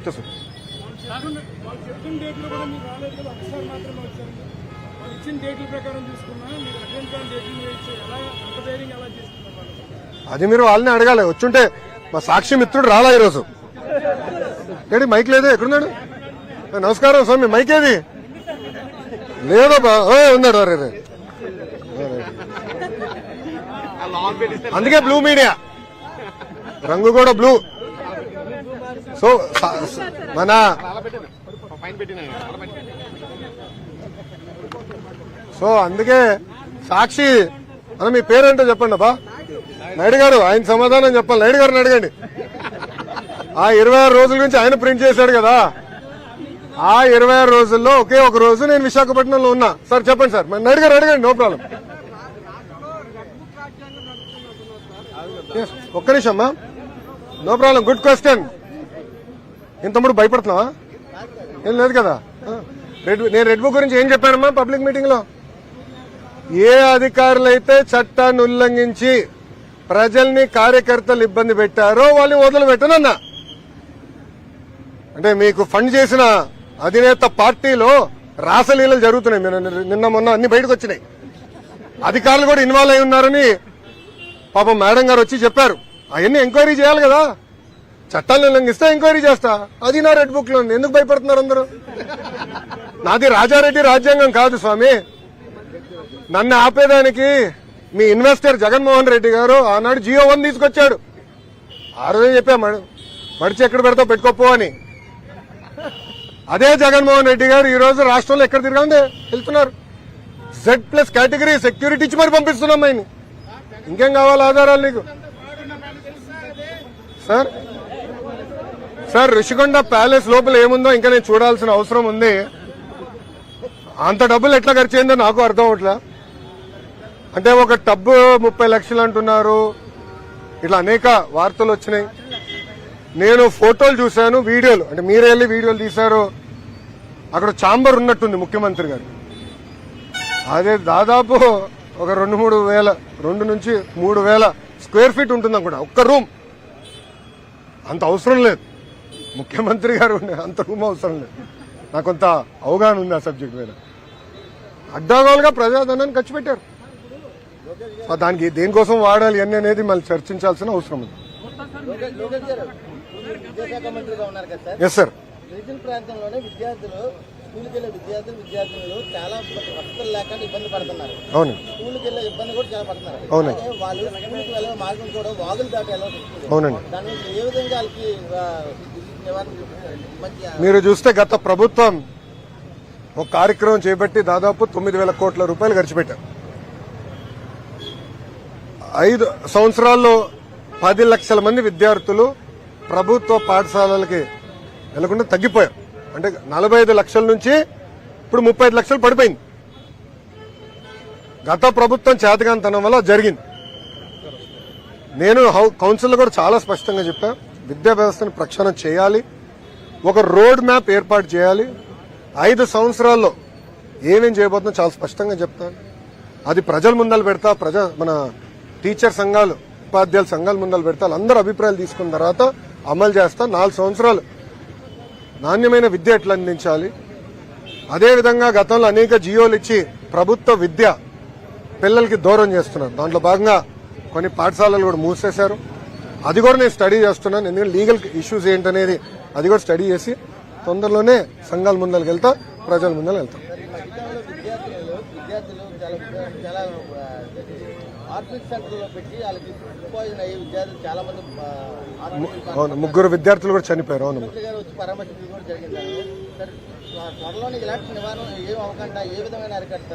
కాకుండా వాళ్ళు చెప్పిన డేట్లు కూడా మీకు రాలేదు కదా ఒకసారి మాత్రమే వచ్చారు. వాళ్ళు ఇచ్చిన డేట్ల ప్రకారం చూసుకున్నా మీరు అటెండ్ కాని డేట్లు వేయచ్చు ఎలా అంత ధైర్యం ఎలా చేస్తున్నారు వాళ్ళు? అది మీరు వాళ్ళని అడగాలి. వచ్చుంటే మా సాక్షి మిత్రుడు రాలా ఈరోజు. ఏడి మైక్ లేదే? ఎక్కడున్నాడు? నమస్కారం స్వామి మైక్ ఏది? లేదో ఉన్నాడు రే. అందుకే బ్లూ మీడియా. రంగు కూడా బ్లూ. సో మన సో అందుకే సాక్షి మనం మీ పేరేంటో చెప్పండి అబ్బా. నాయుడు గారు ఆయన సమాధానం చెప్పాలి. నాయుడు గారిని అడగండి. ఆ ఇరవై ఆరు రోజుల నుంచి ఆయన ప్రింట్ చేశాడు కదా. ఆ ఇరవై ఆరు రోజుల్లో ఒకే ఒక రోజు నేను విశాఖపట్నంలో ఉన్నా. సార్ చెప్పండి సార్. మరి నాయుడు గారు అడగండి నో ప్రాబ్లం. ఒక్క నిమిషం అమ్మా. No problem. Good question. ఇంత తమ్ముడు భయపడుతున్నావా? ఏం లేదు కదా. రెడ్ నేను రెడ్ బుక్ గురించి ఏం చెప్పానమ్మా పబ్లిక్ మీటింగ్లో ఏ అధికారులైతే చట్టాన్ని ఉల్లంఘించి ప్రజల్ని కార్యకర్తలు ఇబ్బంది పెట్టారో వాళ్ళని వదిలిపెట్టనన్నా అంటే మీకు ఫండ్ చేసిన అధినేత పార్టీలో రాసలీలలు జరుగుతున్నాయి. నిన్న మొన్న అన్ని బయటకు వచ్చినాయి. అధికారులు కూడా ఇన్వాల్వ్ అయి ఉన్నారని పాపం మేడం గారు వచ్చి చెప్పారు. అవన్నీ ఎంక్వైరీ చేయాలి కదా. చట్టాలను ఉల్లంఘిస్తే ఎంక్వైరీ చేస్తా. అది నా రెడ్ బుక్లో ఉంది. ఎందుకు భయపడుతున్నారు అందరూ? నాది రాజారెడ్డి రాజ్యాంగం కాదు స్వామి. నన్ను ఆపేదానికి మీ ఇన్వెస్టర్ జగన్మోహన్ రెడ్డి గారు ఆనాడు జియో వన్ తీసుకొచ్చాడు. ఆ రోజే చెప్పా? మడిచి ఎక్కడ పెడతావు? పెట్టుకోపో అని. అదే జగన్మోహన్ రెడ్డి గారు ఈ రోజు రాష్ట్రంలో ఎక్కడ తిరగాలంటే వెళ్తున్నారు. జెడ్ ప్లస్ కేటగిరీ సెక్యూరిటీ ఇచ్చి మరి పంపిస్తున్నాం ఆయన ఇంకేం కావాలి? ఆధారాలు నీకు? సార్ సార్ రిషికొండ ప్యాలెస్ లోపల ఏముందో ఇంకా నేను చూడాల్సిన అవసరం ఉంది. అంత డబ్బులు ఎట్లా ఖర్చయిందో నాకు అర్థం అవట్లా. అంటే ఒక టబ్బు ముప్పై లక్షలు అంటున్నారు. ఇట్లా అనేక వార్తలు వచ్చినాయి. నేను ఫోటోలు చూశాను వీడియోలు. అంటే మీరే వెళ్ళి వీడియోలు తీశారు. అక్కడ చాంబర్ ఉన్నట్టుంది ముఖ్యమంత్రి గారు. అదే దాదాపు ఒక రెండు మూడు వేల రెండు నుంచి మూడు వేల స్క్వేర్ ఫీట్ ఉంటుంది అనుకుంటా ఒక్క రూమ్. అంత అవసరం లేదు. ముఖ్యమంత్రి గారు ఉండే అంత రూమ్ అవసరం లేదు. నాకు కొంత అవగాహన ఉంది ఆ సబ్జెక్ట్ మీద. అడ్డాగోలుగా ప్రజాధనాన్ని ఖర్చు పెట్టారు. సో దానికి దేనికోసం వాడాలి అని అనేది మళ్ళీ చర్చించాల్సిన అవసరం ఉంది. Yes sir? ప్రాంతంలోనే విద్యార్థులు స్కూల్కి వెళ్ళే విద్యార్థులు విద్యార్థినులు చాలా వసతులు లేకుండా ఇబ్బంది పడుతున్నారు. అవును. స్కూల్కి వెళ్ళే ఇబ్బంది కూడా చాలా పడుతున్నారు. అవునండి. అలాగే వాళ్ళు స్కూల్కి వెళ్ళే మార్గం కూడా వాగులు దాటి అవునండి. దాని ఏ విధంగా వాళ్ళకి మీరు చూస్తే గత ప్రభుత్వం ఒక కార్యక్రమం చేపట్టి దాదాపు తొమ్మిది వేల కోట్ల రూపాయలు ఖర్చు పెట్టారు. ఐదు సంవత్సరాల్లో పది లక్షల మంది విద్యార్థులు ప్రభుత్వ పాఠశాలలకి వెళ్ళకుండా తగ్గిపోయారు. అంటే నలభై ఐదు లక్షల నుంచి ఇప్పుడు ముప్పై ఐదు లక్షలు పడిపోయింది. గత ప్రభుత్వం చేతగాంతనం వల్ల జరిగింది. నేను హౌ- కౌన్సిల్లో కూడా చాలా స్పష్టంగా చెప్పా విద్యా వ్యవస్థను ప్రక్షాళన చేయాలి ఒక రోడ్ మ్యాప్ ఏర్పాటు చేయాలి. ఐదు సంవత్సరాల్లో ఏమేం చేయబోతుందో చాలా స్పష్టంగా చెప్తాను అది ప్రజల ముందలు పెడతా ప్రజా మన టీచర్ సంఘాలు ఉపాధ్యాయుల సంఘాల ముందలు పెడతా అందరూ అభిప్రాయాలు తీసుకున్న తర్వాత అమలు చేస్తా. నాలుగు సంవత్సరాలు నాణ్యమైన విద్య ఎట్లా అందించాలి? అదేవిధంగా గతంలో అనేక జియోలు ఇచ్చి ప్రభుత్వ విద్య పిల్లలకి దూరం చేస్తున్నారు. దాంట్లో భాగంగా కొన్ని పాఠశాలలు కూడా మూసేశారు. అది కూడా నేను స్టడీ చేస్తున్నాను. ఎందుకంటే లీగల్ ఇష్యూస్ ఏంటనేది అది కూడా స్టడీ చేసి తొందరలోనే సంఘాల ముందరికి వెళ్తా ప్రజల ముందర వెళ్తాం. మధ్యకాలంలో విద్యార్థులు విద్యార్థులు చాలా చాలా ఆర్ఫిక్ సెంటర్లో పెట్టి వాళ్ళకి ఫుడ్ పాయిజన్ అయ్యి విద్యార్థులు చాలా మంది అవును ముగ్గురు విద్యార్థులు కూడా చనిపోయారు అవును. గారు వచ్చి పరామర్శించడం కూడా జరిగింది. సార్ త్వరలోనే ఇలాంటి నివారణ ఏం అవ్వకుండా ఏ విధమైన అరికడతారు